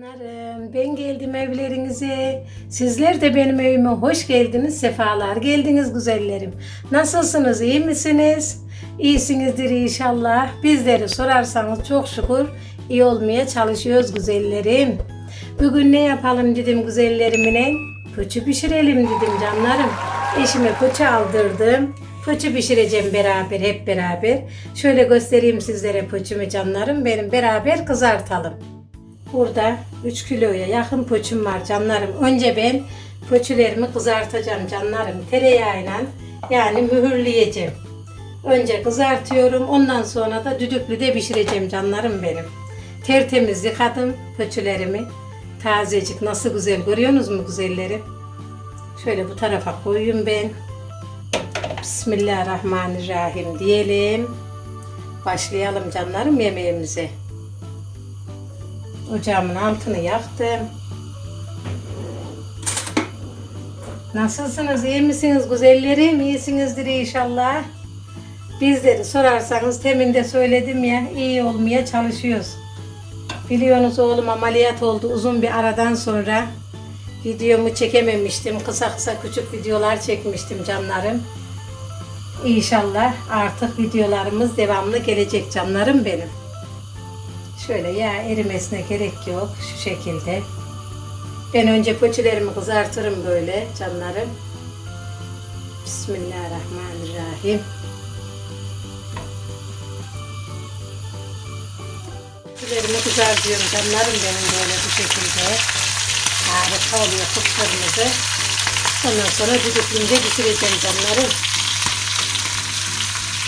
Canlarım ben geldim evlerinize. Sizler de benim evime hoş geldiniz. Sefalar geldiniz güzellerim. Nasılsınız? iyi misiniz? İyisinizdir inşallah. Bizleri sorarsanız çok şükür iyi olmaya çalışıyoruz güzellerim. Bugün ne yapalım dedim güzellerimine. Fıçı pişirelim dedim canlarım. Eşime fıçı aldırdım. Fıçı pişireceğim beraber hep beraber. Şöyle göstereyim sizlere fıçımı canlarım. Benim beraber kızartalım. Burada 3 kiloya yakın poçum var canlarım. Önce ben poçularımı kızartacağım canlarım. Tereyağıyla yani mühürleyeceğim. Önce kızartıyorum. Ondan sonra da düdüklüde pişireceğim canlarım benim. Tertemiz yıkadım poçularımı. Tazecik nasıl güzel görüyorsunuz mu güzelleri? Şöyle bu tarafa koyayım ben. Bismillahirrahmanirrahim diyelim. Başlayalım canlarım yemeğimize. Ocağımın altını yaktım. Nasılsınız? iyi misiniz güzellerim? İyisinizdir inşallah. Bizleri sorarsanız temin de söyledim ya iyi olmaya çalışıyoruz. Biliyorsunuz oğlum ameliyat oldu uzun bir aradan sonra. Videomu çekememiştim. Kısa kısa küçük videolar çekmiştim canlarım. İnşallah artık videolarımız devamlı gelecek canlarım benim. Şöyle yağ erimesine gerek yok. Şu şekilde. Ben önce poçilerimi kızartırım böyle canlarım. Bismillahirrahmanirrahim. Poçilerimi kızartıyorum canlarım benim böyle bu şekilde. Harika oluyor kıpkırmızı. Ondan sonra düdüklüğümde pişireceğim canlarım.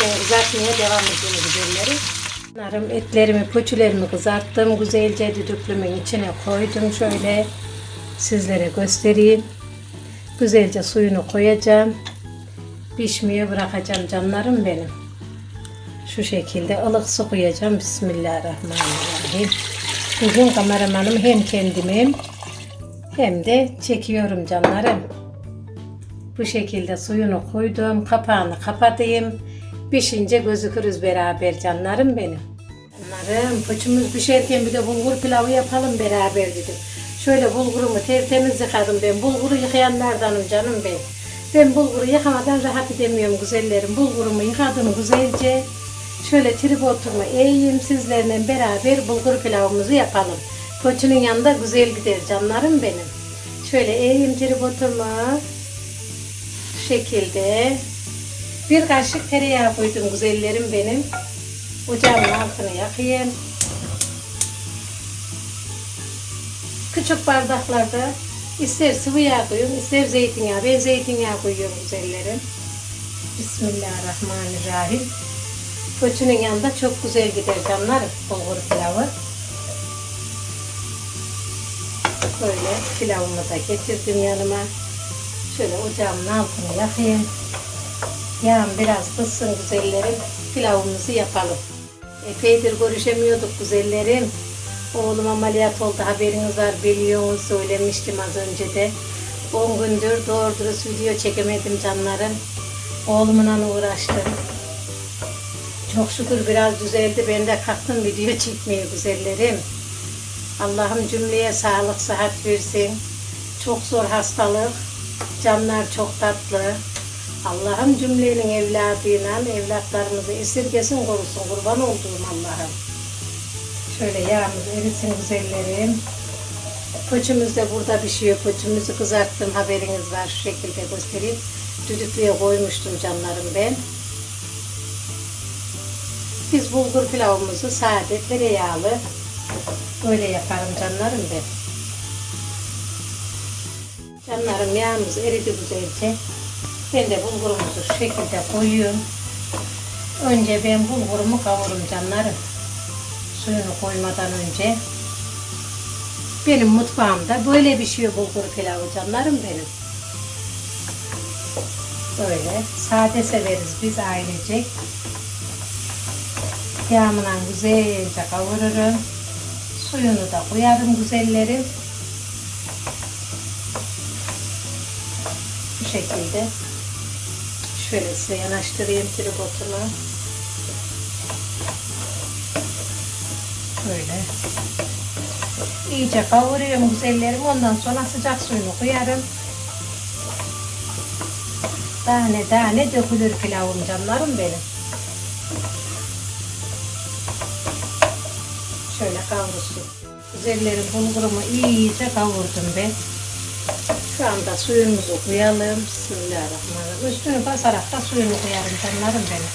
Ben kızartmaya devam ediyorum güzellerim. Narım etlerimi, poçularımı kızarttım. Güzelce düdüklümün içine koydum. Şöyle sizlere göstereyim. Güzelce suyunu koyacağım. Pişmeye bırakacağım canlarım benim. Şu şekilde ılık su koyacağım. Bismillahirrahmanirrahim. Bugün kameramanım hem kendimim hem de çekiyorum canlarım. Bu şekilde suyunu koydum. Kapağını kapatayım. Pişince gözükürüz beraber canlarım benim. Canlarım poçumuz pişerken bir de bulgur pilavı yapalım beraber dedim. Şöyle bulgurumu tertemiz yıkadım ben. Bulguru yıkayanlardanım canım ben. Ben bulguru yıkamadan rahat edemiyorum güzellerim. Bulgurumu yıkadım güzelce. Şöyle tripodumu eğeyim sizlerle beraber bulgur pilavımızı yapalım. Poçunun yanında güzel gider canlarım benim. Şöyle eğeyim tripodumu. Şu şekilde bir kaşık tereyağı koydum güzellerim benim. Ocağımın altını yakayım. Küçük bardaklarda ister sıvı yağ koyuyorum, ister zeytinyağı. Ben zeytinyağı koyuyorum güzellerim. Bismillahirrahmanirrahim. Koçunun yanında çok güzel gider canlarım bulgur pilavı. Böyle pilavımı da getirdim yanıma. Şöyle ocağımın altını yakayım. Yağım biraz kızsın güzellerim. Pilavımızı yapalım. Epeydir görüşemiyorduk güzellerim. Oğlum ameliyat oldu haberiniz var biliyorsunuz söylemiştim az önce de. 10 gündür doğru dürüst video çekemedim canlarım. Oğlumla uğraştım. Çok şükür biraz düzeldi. Ben de kalktım video çekmeye güzellerim. Allah'ım cümleye sağlık, sıhhat versin. Çok zor hastalık. Canlar çok tatlı. Allah'ım cümlenin evladıyla evlatlarımızı esirgesin korusun. Kurban olduğum Allah'ım. Şöyle yağımız erisin güzellerim. Poçumuz da burada pişiyor. Poçumuzu kızarttım haberiniz var. Şu şekilde göstereyim. Düdüklüye koymuştum canlarım ben. Biz bulgur pilavımızı sade, tereyağlı böyle yaparım canlarım ben. Canlarım yağımız eridi güzelce. Ben de bulgurumuzu şu şekilde koyuyorum. Önce ben bulgurumu kavururum canlarım. Suyunu koymadan önce. Benim mutfağımda böyle pişiyor bulgur pilavı canlarım benim. Böyle sade severiz biz ailecek. Yağımla güzelce kavururum. Suyunu da koyarım güzellerim. Bu şekilde. Şöyle size yanaştırayım tripodumu. Böyle. İyice kavuruyorum güzellerim. Ondan sonra sıcak suyunu koyarım. Tane tane dökülür pilavım canlarım benim. Şöyle kavrulsun. Güzellerim bulgurumu iyice kavurdum ben. Şu anda suyumuzu koyalım. Bismillahirrahmanirrahim. Üstünü basarak da suyunu koyarım canlarım benim.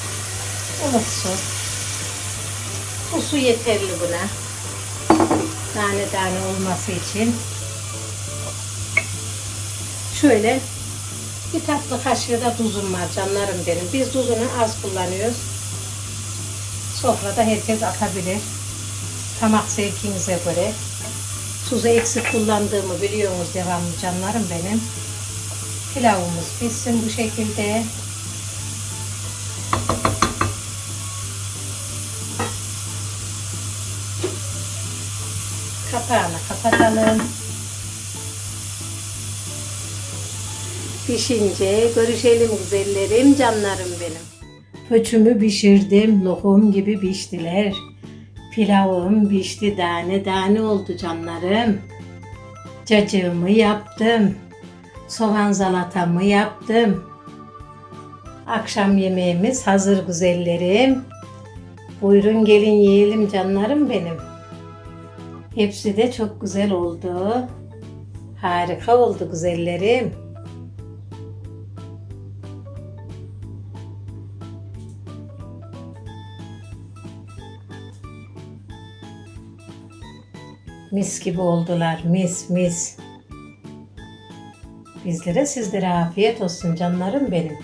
Unutsun. Bu su yeterli buna. Tane tane olması için. Şöyle bir tatlı kaşığı da tuzum var canlarım benim. Biz tuzunu az kullanıyoruz. Sofrada herkes atabilir. Damak zevkinize göre. Tuzu eksik kullandığımı biliyorsunuz devamlı canlarım benim. Pilavımız pişsin bu şekilde. Kapağını kapatalım. Pişince görüşelim güzellerim, canlarım benim. Pöçümü pişirdim, lokum gibi piştiler. Pilavım pişti, tane tane oldu canlarım. Cacığımı yaptım. Soğan salatamı yaptım. Akşam yemeğimiz hazır güzellerim. Buyurun gelin yiyelim canlarım benim. Hepsi de çok güzel oldu. Harika oldu güzellerim. Mis gibi oldular. Mis mis. Bizlere sizlere afiyet olsun canlarım benim.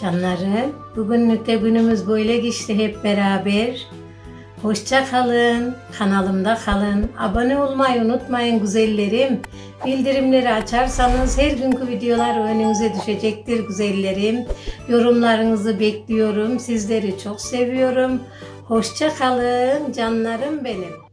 Canlarım, bugünlük de günümüz böyle geçti hep beraber. Hoşça kalın, kanalımda kalın. Abone olmayı unutmayın güzellerim. Bildirimleri açarsanız her günkü videolar önünüze düşecektir güzellerim. Yorumlarınızı bekliyorum. Sizleri çok seviyorum. Hoşça kalın canlarım benim.